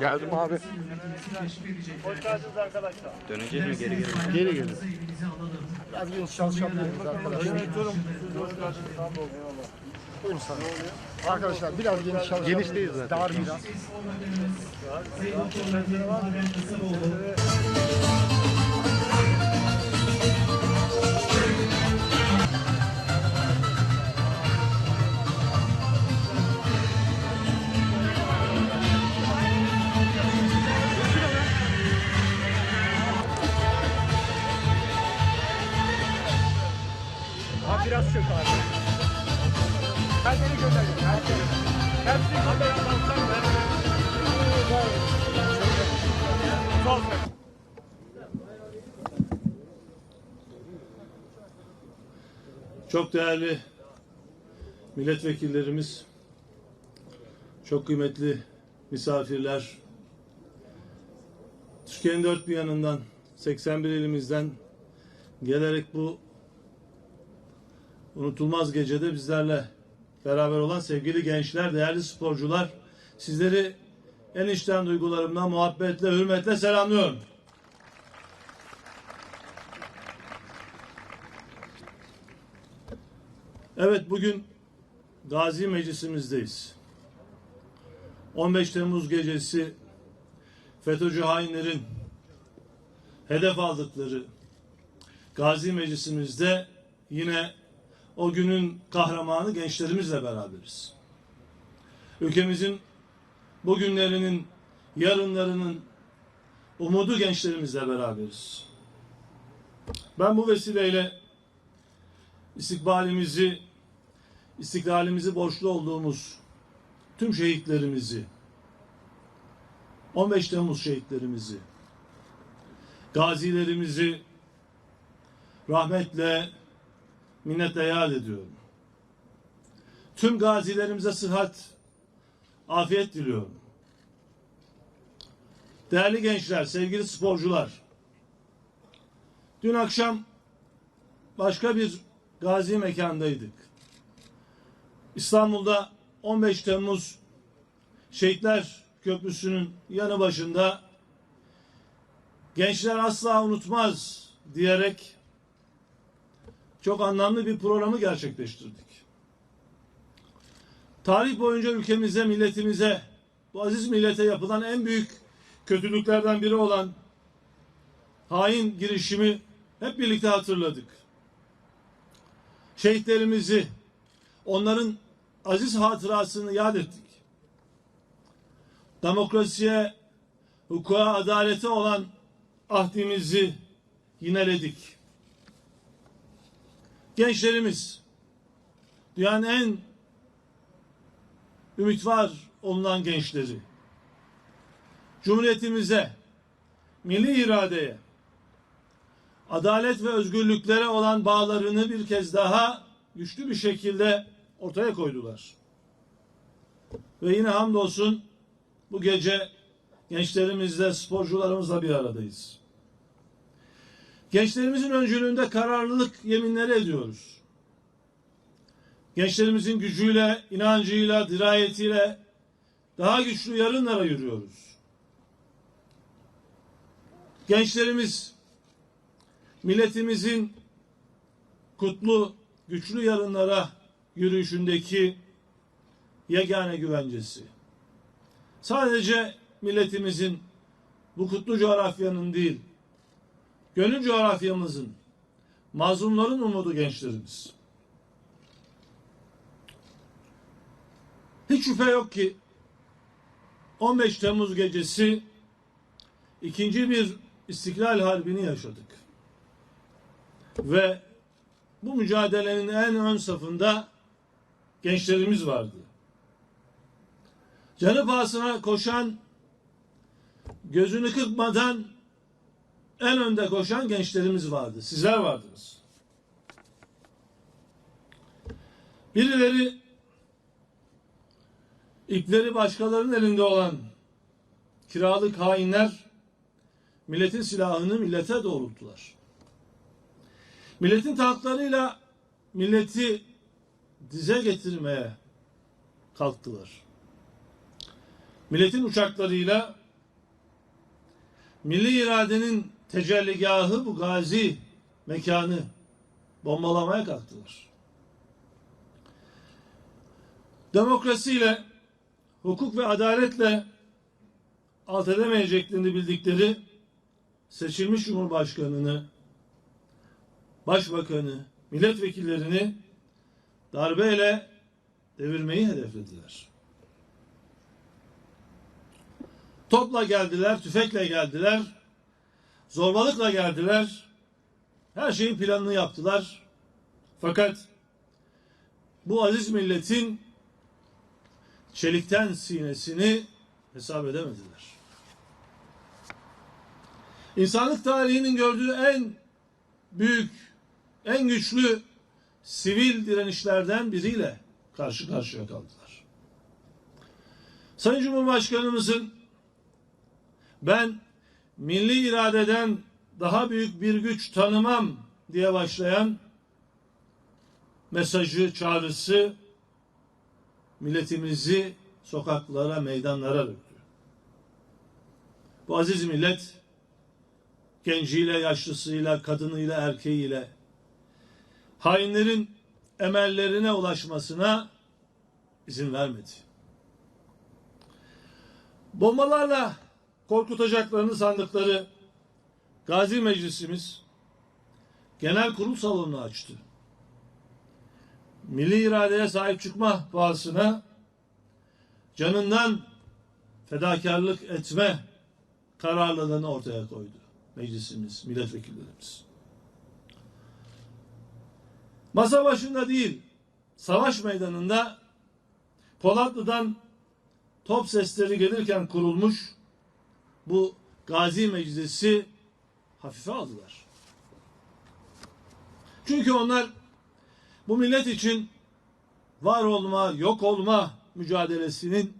Geldim abi. Döneceğiz mi geri geri? Geri gelin. Biraz geniş çalışabiliriz arkadaşlar. Buyurun sana. Arkadaşlar biraz geniş çalışabiliriz. Genişteyiz zaten. Dar biraz. Çok değerli milletvekillerimiz, çok kıymetli misafirler, Türkiye'nin dört bir yanından, 81 ilimizden gelerek bu unutulmaz gecede bizlerle beraber olan sevgili gençler, değerli sporcular, sizleri en içten duygularımdan muhabbetle, hürmetle selamlıyorum. Evet bugün Gazi Meclisimizdeyiz. 15 Temmuz gecesi FETÖ'cü hainlerin hedef aldıkları Gazi Meclisimizde yine o günün kahramanı gençlerimizle beraberiz. Ülkemizin bugünlerinin, yarınlarının umudu gençlerimizle beraberiz. Ben bu vesileyle istikbalimizi, istiklalimizi borçlu olduğumuz tüm şehitlerimizi, 15 Temmuz şehitlerimizi, gazilerimizi rahmetle, minnetle yad ediyorum. Tüm gazilerimize sıhhat, afiyet diliyorum. Değerli gençler, sevgili sporcular, dün akşam başka bir gazi mekandaydık. İstanbul'da 15 Temmuz Şehitler Köprüsü'nün yanı başında gençler asla unutmaz diyerek çok anlamlı bir programı gerçekleştirdik. Tarih boyunca ülkemize, milletimize, bu aziz millete yapılan en büyük kötülüklerden biri olan hain girişimi hep birlikte hatırladık şehitlerimizi, onların aziz hatırasını yad ettik. Demokrasiye, hukuka, adalete olan ahdimizi yineledik. Gençlerimiz, dünyanın en ümit var olunan gençleri, Cumhuriyetimize, milli iradeye, adalet ve özgürlüklere olan bağlarını bir kez daha güçlü bir şekilde ortaya koydular. Ve yine hamdolsun bu gece gençlerimizle, sporcularımızla bir aradayız. Gençlerimizin öncülüğünde kararlılık yeminleri ediyoruz. Gençlerimizin gücüyle, inancıyla, dirayetiyle daha güçlü yarınlara yürüyoruz. Gençlerimiz milletimizin kutlu, güçlü yarınlara yürüyüşündeki yegane güvencesi. Sadece milletimizin bu kutlu coğrafyanın değil, gönül coğrafyamızın, mazlumların umudu gençlerimiz. Hiç şüphe yok ki 15 Temmuz gecesi ikinci bir istiklal harbini yaşadık. Ve bu mücadelenin en ön safında gençlerimiz vardı. Canı pahasına koşan, gözünü kırpmadan en önde koşan gençlerimiz vardı. Sizler vardınız. Birileri ipleri başkalarının elinde olan kiralık hainler milletin silahını millete doğrulttular. Milletin tanklarıyla milleti dize getirmeye kalktılar. milletin uçaklarıyla milli iradenin tecelligahı bu gazi mekanı bombalamaya kalktılar. Demokrasiyle, hukuk ve adaletle alt edemeyeceklerini bildikleri seçilmiş Cumhurbaşkanını, Başbakanı, milletvekillerini darbeyle devirmeyi hedeflediler. Topla geldiler, tüfekle geldiler, zorbalıkla geldiler. Her şeyin planını yaptılar. Fakat bu aziz milletin çelikten sinesini hesap edemediler. İnsanlık tarihinin gördüğü en büyük, en güçlü sivil direnişlerden biriyle karşı karşıya kaldılar. Sayın Cumhurbaşkanımızın ben milli iradeden daha büyük bir güç tanımam diye başlayan mesajı, çağrısı milletimizi sokaklara, meydanlara döktü. Bu aziz millet genciyle, yaşlısıyla, kadınıyla, erkeğiyle hainlerin emellerine ulaşmasına izin vermedi. Bombalarla korkutacaklarını sandıkları Gazi Meclisimiz genel kurul salonunu açtı. Milli iradeye sahip çıkma pahasına canından fedakarlık etme kararlılığını ortaya koydu meclisimiz, milletvekillerimiz. Masa başında değil, savaş meydanında Polatlı'dan top sesleri gelirken kurulmuş bu Gazi Meclisi hafife aldılar. Çünkü onlar bu millet için var olma, yok olma mücadelesinin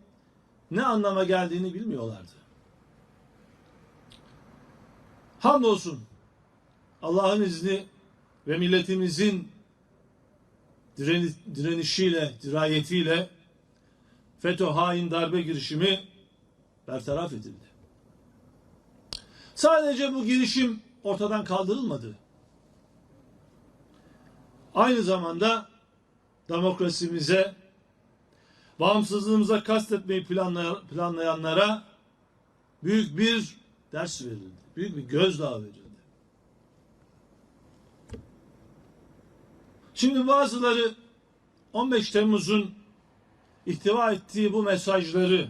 ne anlama geldiğini bilmiyorlardı. Hamdolsun Allah'ın izni ve milletimizin direnişiyle, dirayetiyle FETÖ hain darbe girişimi bertaraf edildi. Sadece bu girişim ortadan kaldırılmadı. Aynı zamanda demokrasimize, bağımsızlığımıza kastetmeyi planlayan, planlayanlara büyük bir ders verildi. Büyük bir gözdağı verildi. Şimdi bazıları 15 Temmuz'un ihtiva ettiği bu mesajları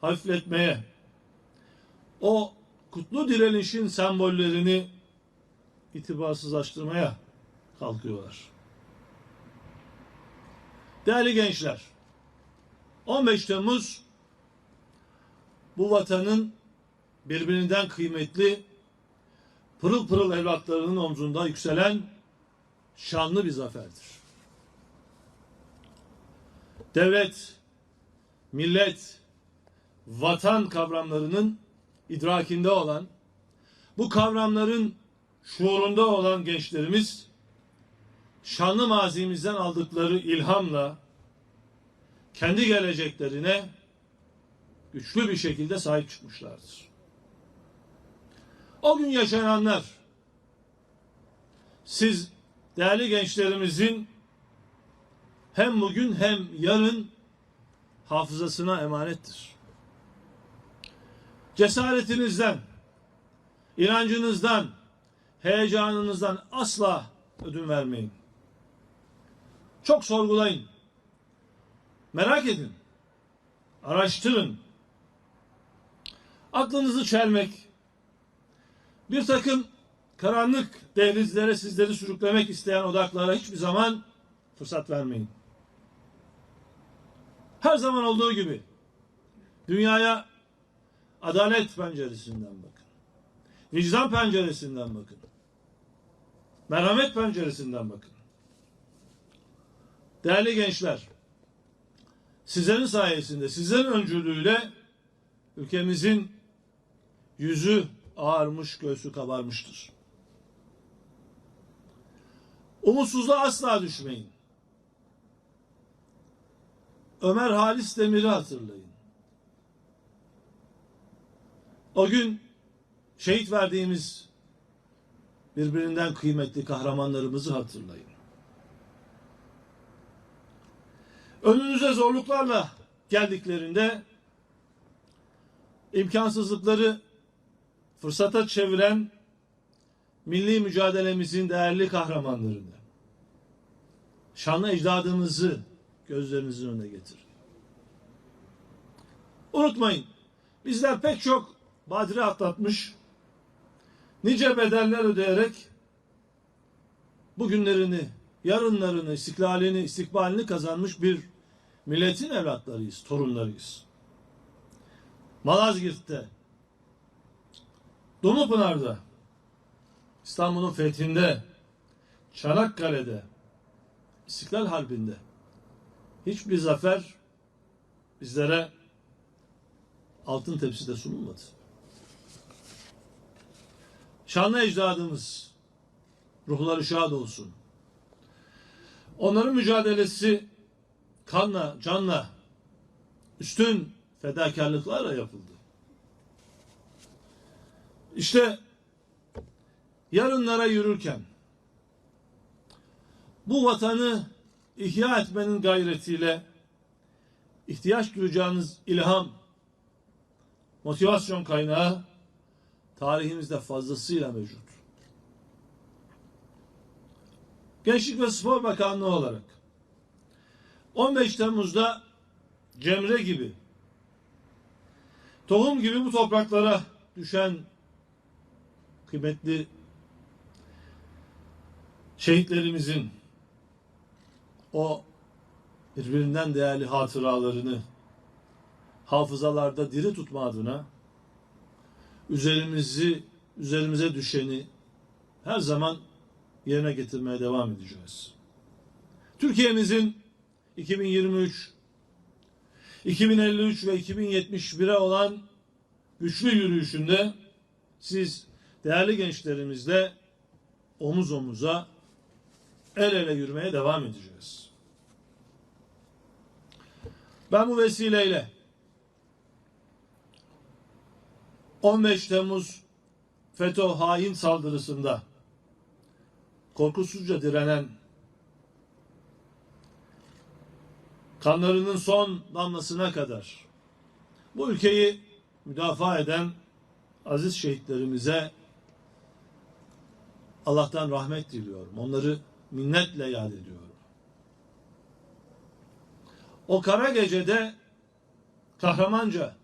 hafifletmeye, o kutlu direnişin sembollerini itibarsızlaştırmaya kalkıyorlar. Değerli gençler, 15 Temmuz bu vatanın birbirinden kıymetli pırıl pırıl evlatlarının omzunda yükselen şanlı bir zaferdir. Devlet, millet, vatan kavramlarının idrakinde olan, bu kavramların şuurunda olan gençlerimiz şanlı mazimizden aldıkları ilhamla kendi geleceklerine güçlü bir şekilde sahip çıkmışlardır. O gün yaşananlar siz değerli gençlerimizin hem bugün hem yarın hafızasına emanettir. Cesaretinizden, inancınızdan, heyecanınızdan asla ödün vermeyin. Çok sorgulayın. Merak edin. Araştırın. Aklınızı çelmek, bir takım karanlık dehlizlere sizleri sürüklemek isteyen odaklara hiçbir zaman fırsat vermeyin. Her zaman olduğu gibi dünyaya adalet penceresinden bakın. Vicdan penceresinden bakın. Merhamet penceresinden bakın. Değerli gençler, sizlerin sayesinde, sizlerin öncülüğüyle ülkemizin yüzü ağarmış, göğsü kabarmıştır. Umutsuzluğa asla düşmeyin. Ömer Halis Demir'i hatırlayın. O gün şehit verdiğimiz birbirinden kıymetli kahramanlarımızı hatırlayın. Önünüze zorluklarla geldiklerinde imkansızlıkları fırsata çeviren milli mücadelemizin değerli kahramanlarını, şanlı ecdadımızı gözlerinizin önüne getirin. Unutmayın, bizler pek çok badire atlatmış, nice bedeller ödeyerek bugünlerini, yarınlarını, istiklalini, istikbalini kazanmış bir milletin evlatlarıyız, torunlarıyız. Malazgirt'te, Dumlupınar'da, İstanbul'un fethinde, Çanakkale'de, İstiklal Harbi'nde hiçbir zafer bizlere altın tepside sunulmadı. Şanlı ecdadımız ruhları şad olsun. Onların mücadelesi kanla, canla, üstün fedakarlıklarla yapıldı. İşte yarınlara yürürken bu vatanı ihya etmenin gayretiyle ihtiyaç duyacağınız ilham, motivasyon kaynağı tarihimizde fazlasıyla mevcut. Gençlik ve Spor Bakanlığı olarak 15 Temmuz'da Cemre gibi tohum gibi bu topraklara düşen kıymetli şehitlerimizin o birbirinden değerli hatıralarını hafızalarda diri tutma adına üzerimizi üzerimize düşeni her zaman yerine getirmeye devam edeceğiz. Türkiye'mizin 2023 2053 ve 2071'e olan güçlü yürüyüşünde siz değerli gençlerimizle omuz omuza el ele yürümeye devam edeceğiz. Ben bu vesileyle 15 Temmuz FETÖ hain saldırısında korkusuzca direnen kanlarının son damlasına kadar bu ülkeyi müdafaa eden aziz şehitlerimize Allah'tan rahmet diliyorum. Onları minnetle yad ediyorum. O kara gecede kahramanca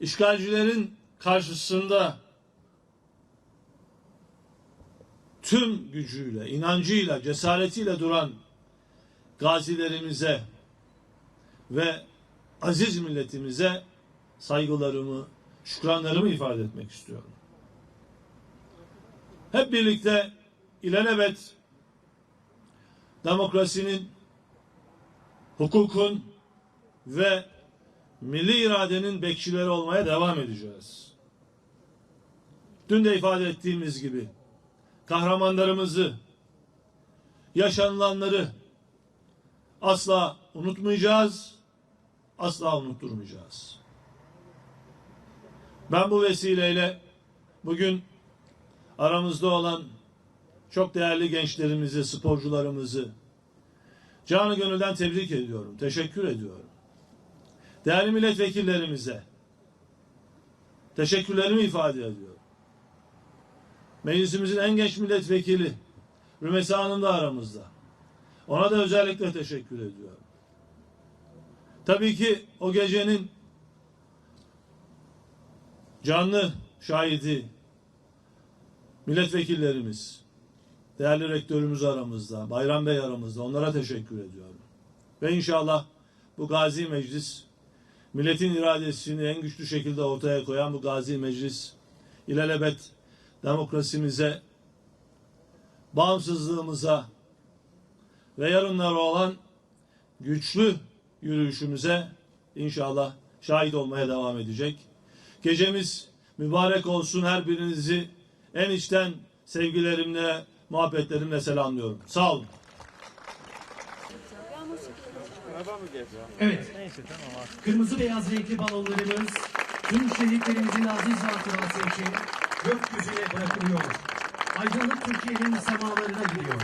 işgalcilerin karşısında tüm gücüyle, inancıyla, cesaretiyle duran gazilerimize ve aziz milletimize saygılarımı, şükranlarımı ifade etmek istiyorum. Hep birlikte ilelebet demokrasinin, hukukun ve milli iradenin bekçileri olmaya devam edeceğiz. Dün de ifade ettiğimiz gibi kahramanlarımızı, yaşanılanları asla unutmayacağız, asla unutturmayacağız. Ben bu vesileyle bugün aramızda olan çok değerli gençlerimizi, sporcularımızı canı gönülden tebrik ediyorum, teşekkür ediyorum. Değerli milletvekillerimize teşekkürlerimi ifade ediyorum. Meclisimizin en genç milletvekili Rümeysa Hanım da aramızda. Ona da özellikle teşekkür ediyorum. Tabii ki o gecenin canlı şahidi milletvekillerimiz, değerli rektörümüz aramızda, Bayram Bey aramızda. Onlara teşekkür ediyorum. Ve inşallah bu gazi meclis, milletin iradesini en güçlü şekilde ortaya koyan bu gazi meclis, ilelebet demokrasimize, bağımsızlığımıza ve yarınlara olan güçlü yürüyüşümüze inşallah şahit olmaya devam edecek. Gecemiz mübarek olsun her birinizi en içten sevgilerimle, muhabbetlerimle selamlıyorum. Sağ olun. Evet. Kırmızı beyaz renkli balonlarımız Tüm şehitlerimizin aziz hatırası için gökyüzüne bırakılıyor. Aydınlık Türkiye'nin semalarına gidiyor.